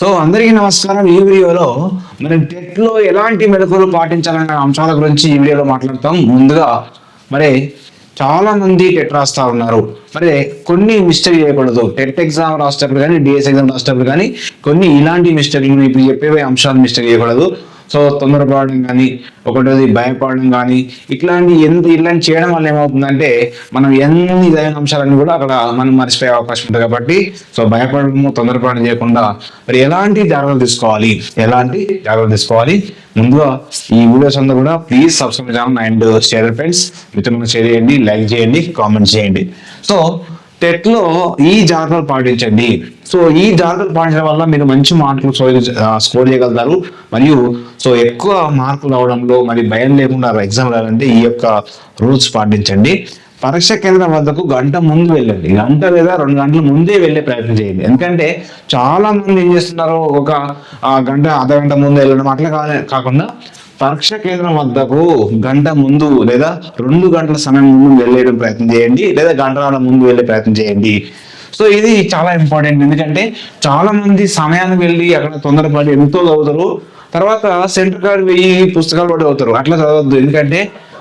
So అందరికీ నమస్కారం. ఈ వీడియోలో మనం టెట్లో ఎలాంటి మెలకులు పాటించాలనే అంశాల గురించి ఈ వీడియోలో మాట్లాడతాం. ముందుగా మరి చాలా మంది టెట్ రాస్తా ఉన్నారు. మరి కొన్ని మిస్టేక్ చేయకూడదు. టెట్ ఎగ్జామ్ రాసేటప్పుడు కానీ డిఎస్ ఎగ్జామ్ రాసేటప్పుడు కానీ కొన్ని ఇలాంటి మిస్టేక్లు ఇప్పుడు చెప్పేవే అంశాలు మిస్టేక్ చేయకూడదు. సో తొందరపడడం కానీ ఒకటోది భయపడడం కానీ ఇట్లాంటి ఎంత ఇట్లాంటి చేయడం వల్ల ఏమవుతుందంటే మనం ఎన్ని ఇదైన అంశాలను కూడా అక్కడ మనం మర్చిపోయే అవకాశం ఉంటుంది కాబట్టి సో భయపడము తొందరపడడం చేయకుండా మరి ఎలాంటి జాగ్రత్తలు తీసుకోవాలి? ఎలాంటి జాగ్రత్తలు తీసుకోవాలి? ముందుగా ఈ వీడియోస్ అంతా కూడా please subscribe channel and share friends మిత్రులను షేర్ చేయండి లైక్ చేయండి కామెంట్ చేయండి. సో టెట్లో ఈ జాగ్రత్తలు పాటించండి. సో ఈ జాగ్రత్తలు పాటించడం వల్ల మీరు మంచి మార్కులు స్కోర్ చేయగలుగుతారు. మరియు సో ఎక్కువ మార్కులు రావడంలో మరి భయం లేకుండా ఎగ్జామ్ రాయాలంటే ఈ యొక్క రూల్స్ పాటించండి. పరీక్ష కేంద్రం వద్దకు గంట ముందు వెళ్ళండి. గంట లేదా రెండు గంటల ముందే వెళ్ళే ప్రయత్నం చేయండి. ఎందుకంటే చాలా మంది ఏం చేస్తున్నారు? ఒక గంట అర్ధ గంట ముందు వెళ్ళడం అట్లా కాకుండా పరీక్ష కేంద్రం వద్దకు గంట ముందు లేదా రెండు గంటల సమయం ముందు వెళ్ళేయడం ప్రయత్నం చేయండి లేదా గంటల ముందు వెళ్ళే ప్రయత్నం చేయండి. సో ఇది చాలా ఇంపార్టెంట్. ఎందుకంటే చాలా మంది సమయానికి వెళ్ళి అక్కడ తొందరపడి ఎంతో చదువుతారు? తర్వాత సెంటర్ కార్డు వెయ్యి పుస్తకాలు పడి అవుతారు అట్లా చదవద్దు. ఎందుకంటే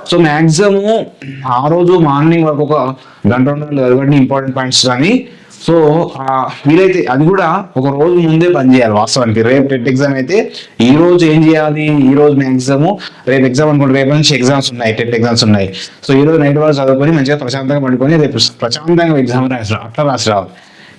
సో మ్యాక్సిమం ఆ రోజు మార్నింగ్ వరకు ఒక గంట రెండు గంటలు చదవండి ఇంపార్టెంట్ పాయింట్స్ కానీ సో వీలైతే అది కూడా ఒక రోజు ముందే పని చేయాలి వాస్తవానికి. రేపు టెట్ ఎగ్జామ్ అయితే ఈ రోజు ఏం చేయాలి? ఈ రోజు మ్యాక్సిమం రేపు ఎగ్జామ్ అనుకోండి రేపు నుంచి ఎగ్జామ్స్ ఉన్నాయి టెట్ ఎగ్జామ్స్ ఉన్నాయి. సో ఈ రోజు నైట్ వరకు చదువుకొని మంచిగా ప్రశాంతంగా పడుకొని రేపు ప్రశాంతంగా ఎగ్జామ్ రాసి అట్లా రాసి రావాలి.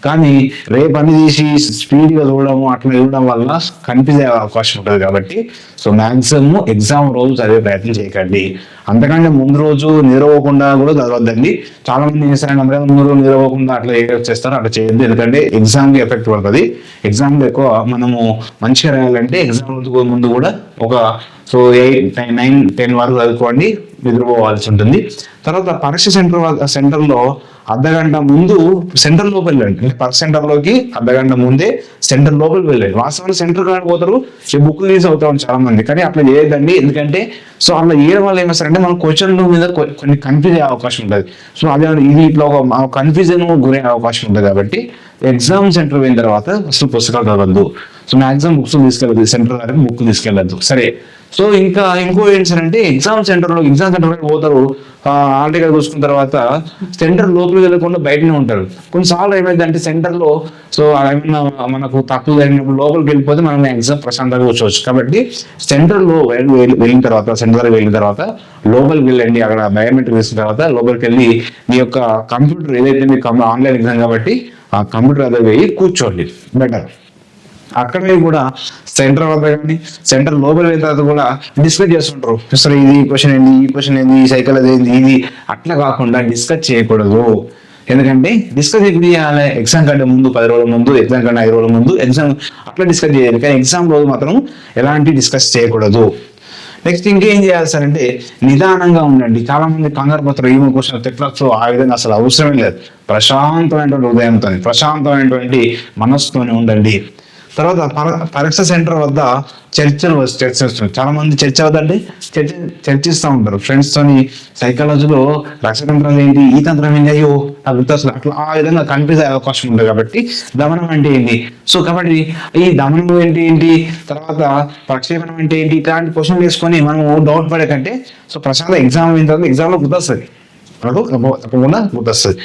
కానీ రేపు అన్ని తీసి స్పీడ్గా చూడడం అట్లా చూడడం వల్ల కన్ఫ్యూజ్ అయ్యే అవకాశం ఉంటుంది కాబట్టి సో మ్యాక్సిమం ఎగ్జామ్ రోజు చదివే ప్రయత్నం చేయకండి. అంతకంటే ముందు రోజు నిరవకుండా కూడా చదవద్దండి. చాలా మంది ఏం చేస్తారంటే అందరూ ముందు రోజు నిరవకుండా అట్లా ఏ చేస్తారు అట్లా చేయొద్దు. ఎందుకంటే ఎగ్జామ్కి ఎఫెక్ట్ పడుతుంది. ఎగ్జామ్లో ఎక్కువ మనము మంచిగా రాయాలంటే ఎగ్జామ్ రోజు ముందు కూడా ఒక సో ఎయిట్ నైన్ టెన్ వరకు చదువుకోండి. నిద్రపోవాల్సి ఉంటుంది. తర్వాత పరీక్ష సెంటర్ సెంటర్లో అర్ధగంట ముందు సెంటర్ లోపల వెళ్ళండి. అంటే పరీక్ష సెంటర్లోకి అర్ధగంట ముందే సెంటర్ లోపలికి వెళ్ళండి. వాస్తవానికి సెంటర్ కాడికి పోతారు. ఈ బుక్ రిలీజ్ అవుతాం చాలా మంది కానీ అట్లా చేయదండి ఎందుకంటే సో అలా చేయడం వల్ల ఏమేస్తారంటే మన క్వశ్చన్ల మీద కొన్ని కన్ఫ్యూజ్ అయ్యే అవకాశం ఉంటుంది. సో అదే ఇది ఇట్లా ఒక కన్ఫ్యూజన్ గురయ్యే అవకాశం ఉంటుంది కాబట్టి ఎగ్జామ్ సెంటర్ పోయిన తర్వాత అసలు పుస్తకాలు చదవద్దు. సో మాక్సిమం బుక్స్ తీసుకెళ్ళదు సెంటర్ వరకు బుక్ తీసుకెళ్ళద్దు సరే. సో ఇంకా ఇంకో ఏంటంటే ఎగ్జామ్ సెంటర్లో ఎగ్జామ్ సెంటర్ పోతారు. ఆల్రెడీ టికెట్ చూసుకున్న తర్వాత సెంటర్ లోపలికి వెళ్ళకుండా బయటనే ఉంటారు. కొన్నిసార్లు ఏమైందంటే అంటే సెంటర్లో సో ఏమైనా మనకు తక్కువ జరిగినప్పుడు లోపలికి వెళ్ళిపోతే మనం ఎగ్జామ్ ప్రశాంతంగా కూర్చోవచ్చు. కాబట్టి సెంటర్లో వెళ్ళిన తర్వాత సెంటర్ వెళ్ళిన తర్వాత లోపలికి వెళ్ళండి. అక్కడ బయోమెట్రిక్ వేసిన తర్వాత లోపలికి వెళ్ళి మీ యొక్క కంప్యూటర్ ఏదైతే మీకు ఆన్లైన్ ఎగ్జామ్ కాబట్టి ఆ కంప్యూటర్ అదే వెళ్ళి కూర్చోండి. బెటర్ అక్కడే కూడా సెంటర్ వద్ద కానీ సెంటర్ లోపల వెళ్ళిన తర్వాత కూడా డిస్కస్ చేస్తుంటారు. అసలు ఇది క్వశ్చన్ ఏంది ఈ క్వశ్చన్ ఏంది ఈ సైకిల్ ఏంది ఇది. అట్లా కాకుండా డిస్కస్ చేయకూడదు. ఎందుకంటే డిస్కస్ ఎప్పుడు చేయాలి? ఎగ్జామ్ కంటే ముందు పది రోజుల ముందు ఎగ్జామ్ కంటే ఐదు రోజుల ముందు ఎగ్జామ్ అట్లా డిస్కస్ చేయాలి. కానీ ఎగ్జామ్ రోజు మాత్రం ఎలాంటి డిస్కస్ చేయకూడదు. నెక్స్ట్ ఇంకేం చేయాలి సార్ అంటే నిదానంగా ఉండండి. చాలా మంది కంగారు పత్రం ఏమో క్వశ్చన్ తిప్పచ్చు ఆ విధంగా అసలు అవసరమే లేదు. ప్రశాంతమైనటువంటి హృదయంతో ప్రశాంతమైనటువంటి మనస్సుతోనే ఉండండి. తర్వాత పర- పరీక్ష సెంటర్ వద్ద చర్చలు చర్చిస్తున్నారు చాలా మంది చర్చ వద్దండి. చర్చ చర్చిస్తూ ఉంటారు. ఫ్రెండ్స్ తోని సైకాలజీలో రసతంత్రం ఏంటి ఈ తంత్రం ఏంటి అయ్యో నాకు గుర్తు అసలు అట్లా ఆ విధంగా కన్ఫ్యూజ్ అయ్యే అవకాశం ఉంటుంది కాబట్టి దమనం అంటే ఏంటి? సో కాబట్టి ఈ దమనం ఏంటి ఏంటి? తర్వాత ప్రక్షేపణం అంటే ఏంటి? ఇట్లాంటి క్వశ్చన్ వేసుకొని మనం డౌట్ పడే కంటే సో ప్రశాంత ఎగ్జామ్ అయిన తర్వాత ఎగ్జామ్లో గుర్తొస్తుంది. మనకు తప్పకుండా గుర్తొస్తుంది.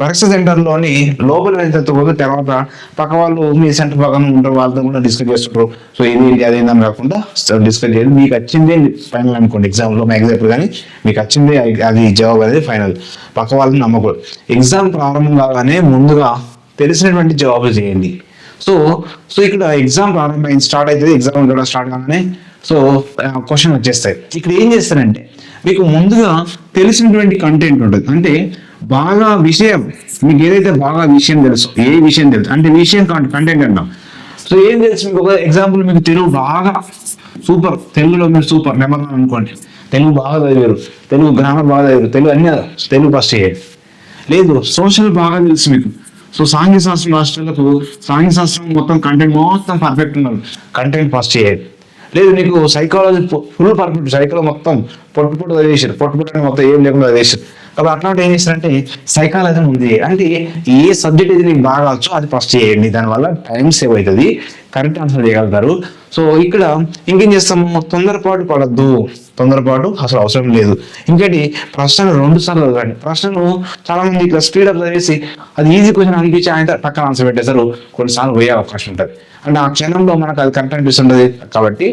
పరీక్ష సెంటర్లోని లోపల వెళ్ళిన తర్వాత పక్క వాళ్ళు మీ సెంటర్ పక్కన ఉంటారు వాళ్ళతో కూడా డిస్కస్ చేస్తుంటారు సో ఇది అదేందని కాకుండా డిస్కస్ చేయండి. మీకు వచ్చిందే ఫైనల్ అనుకోండి ఎగ్జామ్లో మా ఎగ్జాంపుల్ కానీ మీకు వచ్చిందే అది- అది జవాబు అనేది ఫైనల్. పక్క వాళ్ళని నమ్మకూడదు. ఎగ్జామ్ ప్రారంభం కాగానే ముందుగా తెలిసినటువంటి జవాబులు చేయండి. సో సో ఇక్కడ ఎగ్జామ్ ప్రారంభం స్టార్ట్ అవుతుంది ఎగ్జామ్ కూడా స్టార్ట్ కాగానే సో క్వశ్చన్ వచ్చేస్తాయి. ఇక్కడ ఏం చేస్తారంటే మీకు ముందుగా తెలిసినటువంటి కంటెంట్ ఉంటుంది. అంటే బాగా విషయం మీకు ఏదైతే బాగా విషయం తెలుసు ఏ విషయం తెలుసు అంటే విషయం కంటెంట్ అంటాం. సో ఏం తెలుసు మీకు? ఒక ఎగ్జాంపుల్ మీకు తెలుగు బాగా సూపర్ తెలుగులో మీరు సూపర్ నెంబర్ వన్ అనుకోండి. తెలుగు బాగా చదివారు తెలుగు గ్రామర్ బాగా చదివారు తెలుగు అన్ని తెలుగు ఫస్ట్ చేయండి లేదు సోషల్ బాగా తెలుసు మీకు. సో సాంఘిక శాస్త్రం రాష్ట్రాలకు సాంఘిక శాస్త్రం మొత్తం కంటెంట్ మొత్తం పర్ఫెక్ట్ ఉన్నారు కంటెంట్ ఫస్ట్ చేయండి లేదు నీకు సైకాలజీ ఫుల్ పర్ఫెక్ట్ సైకాలజీ మొత్తం పొట్టు పొట్టు చదివేశారు. పొట్టు పొట్టు మొత్తం ఏం లేకుండా చదివేశారు. కాబట్టి అట్లాంటి ఏం చేస్తారంటే సైకాలజీ ఉంది. అంటే ఏ సబ్జెక్ట్ అయితే నీకు బాగా వచ్చో అది ఫస్ట్ చేయండి. దానివల్ల టైం సేవ్ అవుతుంది. కరెక్ట్ ఆన్సర్ చేయగలుగుతారు. సో ఇక్కడ ఇంకేం చేస్తాము? తొందరపాటు పడద్దు. తొందరపాటు అసలు అవసరం లేదు. ఇంకేంటి? ప్రశ్న రెండు సార్లు చదవండి. ప్రశ్నను చాలా మంది ఇట్లా స్పీడ్ అప్ చదివేసి అది ఈజీ క్వశ్చన్ అనిపించి ఆయన పక్కన ఆన్సర్ పెట్టేసారు కొన్నిసార్లు పోయే అవకాశం ఉంటుంది. అంటే ఆ క్షణంలో మనకు అది కరెక్ట్ అనిపిస్తుంటది. కాబట్టి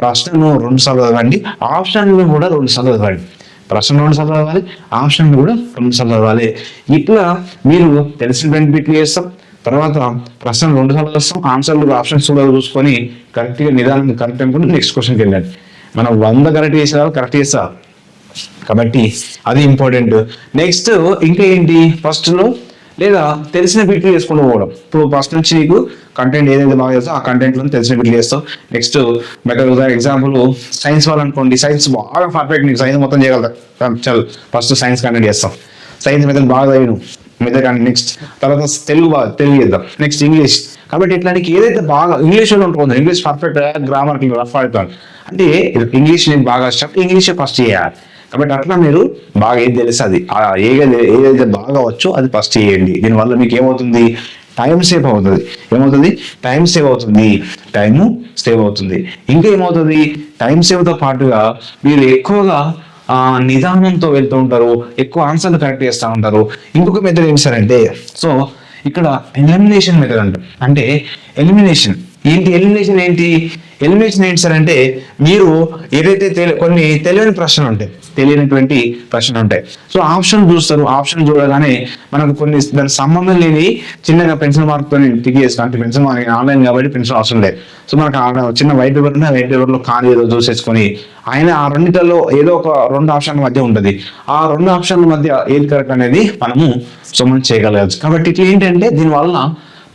ప్రశ్నను రెండు సార్లు చదవండి. ఆప్షన్లు కూడా రెండు సార్లు చదవండి. ప్రశ్న రెండు సార్లు చదవాలి ఆప్షన్ కూడా రెండు సార్లు చదవాలి ఇట్లా మీరు తెలిసిన బెనిఫిట్లు చేస్తాం. తర్వాత ప్రశ్నలు రెండు సార్లు వస్తాం ఆన్సర్లు ఆప్షన్స్ కూడా చూసుకొని కరెక్ట్గా నిదానం కరెక్ట్ అనుకుంటే నెక్స్ట్ క్వశ్చన్కి వెళ్ళండి మనం వంద కరెక్ట్ చేసిన వాళ్ళు కరెక్ట్ చేస్తా కాబట్టి అది ఇంపార్టెంట్ నెక్స్ట్ ఇంకా ఏంటి? ఫస్ట్లో లేదా తెలిసిన బిట్లు చేసుకుంటూ పోవడం. ఇప్పుడు ఫస్ట్ నుంచి నీకు కంటెంట్ ఏదైతే బాగా చేస్తావు ఆ కంటెంట్లో తెలిసిన బిట్లు చేస్తావు. నెక్స్ట్ బెటర్ ఎగ్జాంపుల్ సైన్స్ వాళ్ళనుకోండి సైన్స్ బాగా పర్ఫెక్ట్ నీకు సైన్స్ మొత్తం చేయగలుగుతా. చల్ ఫస్ట్ సైన్స్ కంటెంట్ చేస్తాం. సైన్స్ మీద బాగా చదివిను మీద కానీ నెక్స్ట్ తర్వాత తెలుగు బాగా తెలుగు చేద్దాం. నెక్స్ట్ ఇంగ్లీష్ కాబట్టి ఇట్లాంటి ఏదైతే బాగా ఇంగ్లీష్లో ఉంటుందో ఇంగ్లీష్ పర్ఫెక్ట్ గ్రామర్ రఫ్ ఆడుతాను అంటే ఇంగ్లీష్ నేను బాగా ఇష్టం ఇంగ్లీషే ఫస్ట్ చేయాలి. కాబట్టి అట్లా మీరు బాగా ఏది తెలుసు అది. ఏదైతే ఏదైతే బాగా వచ్చో అది ఫస్ట్ చేయండి. దీనివల్ల మీకు ఏమవుతుంది? టైం సేవ్ అవుతుంది. ఏమవుతుంది? టైం సేవ్ అవుతుంది. టైము సేవ్ అవుతుంది. ఇంకా ఏమవుతుంది? టైం సేవ్తో పాటుగా మీరు ఎక్కువగా నిదానంతో వెళ్తూ ఉంటారు. ఎక్కువ ఆన్సర్లు కరెక్ట్ చేస్తూ ఉంటారు. ఇంకొక మెథడ్ ఏం సరే అంటే సో ఇక్కడ ఎలిమినేషన్ మెథడ్ అంటారు అంటే ఎలిమినేషన్ ఏంటి? ఎలిమినేషన్ ఏంటి? ఎలిమినేషన్ ఏంటి సార్ అంటే మీరు ఏదైతే కొన్ని తెలియని ప్రశ్నలు ఉంటాయి తెలియనటువంటి ప్రశ్నలు ఉంటాయి. సో ఆప్షన్ చూస్తారు ఆప్షన్ చూడగానే మనకు కొన్ని దాని సంబంధం లేని చిన్నగా పెన్షన్ మార్క్తో టిక్ చేస్తాం. అంటే పెన్షన్ మార్క్ ఆన్లైన్ కాబట్టి పెన్షన్ అవసరం లేదు. సో మనకు చిన్న వైట్ పేపర్ ఉంటే వైట్ పేపర్లో ఖాళీ ఏదో చూసేసుకొని ఆయన ఆ రెండిట్లో ఏదో ఒక రెండు ఆప్షన్ల మధ్య ఉంటుంది. ఆ రెండు ఆప్షన్ల మధ్య ఏది కరెక్ట్ అనేది మనము సో మనం చేయగలగచ్చు కాబట్టి ఇట్లా ఏంటంటే దీనివల్ల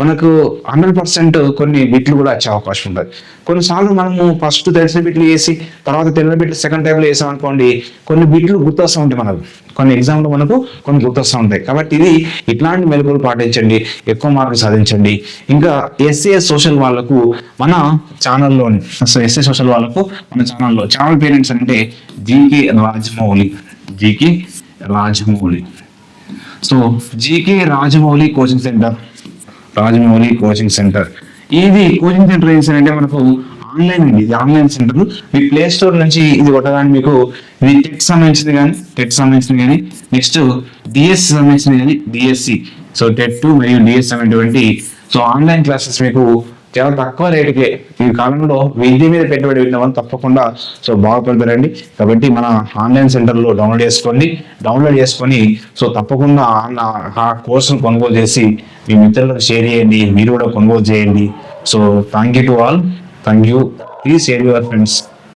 మనకు హండ్రెడ్ పర్సెంట్ కొన్ని బిట్లు కూడా వచ్చే అవకాశం ఉంటుంది. కొన్నిసార్లు మనము ఫస్ట్ తెలిసిన బిట్లు వేసి తర్వాత తెలియని బిట్లు సెకండ్ టైంలో వేసాం అనుకోండి కొన్ని బిట్లు గుర్తొస్తూ ఉంటాయి మనకు. కొన్ని ఎగ్జామ్లో మనకు కొన్ని గుర్తొస్తూ ఉంటాయి. కాబట్టి ఇది ఇట్లాంటి మెలకువలు పాటించండి ఎక్కువ మార్కులు సాధించండి. ఇంకా ఎస్ఏ సోషల్ వాళ్ళకు మన ఛానల్లోని ఎస్ఏ సోషల్ వాళ్ళకు మన ఛానల్లో ఛానల్ పేరెంట్స్ అంటే GK Rajamouli. GK Rajamouli. So GK Rajamouli coaching centre. Rajamouli coaching centre. ఇది కోచింగ్ సెంటర్ ఏం సార్ అంటే మనకు ఆన్లైన్ అండి ఇది ఆన్లైన్ సెంటర్. మీ ప్లే స్టోర్ నుంచి ఇది కొట్టగానే మీకు ఇది టెట్ సంబంధించింది కానీ టెట్ సంబంధించింది కానీ నెక్స్ట్ డిఎస్సి సంబంధించింది కానీ డిఎస్సి సో టెట్ మరియు డిఎస్ అనేటువంటి సో ఆన్లైన్ క్లాసెస్ మీకు చాలా తక్కువ రేటుకే ఈ కాలంలో విద్య మీద పెట్టుబడి పెట్టిన వాళ్ళు తప్పకుండా సో బాగుపడతారండి. కాబట్టి మన ఆన్లైన్ సెంటర్లో డౌన్లోడ్ చేసుకోండి. డౌన్లోడ్ చేసుకొని సో తప్పకుండా ఆ- ఆ కోర్సును కొనుగోలు చేసి మీ మిత్రులకు షేర్ చేయండి. మీరు కూడా కొనుగోలు చేయండి. So thank you to all. Thank you please share your friends.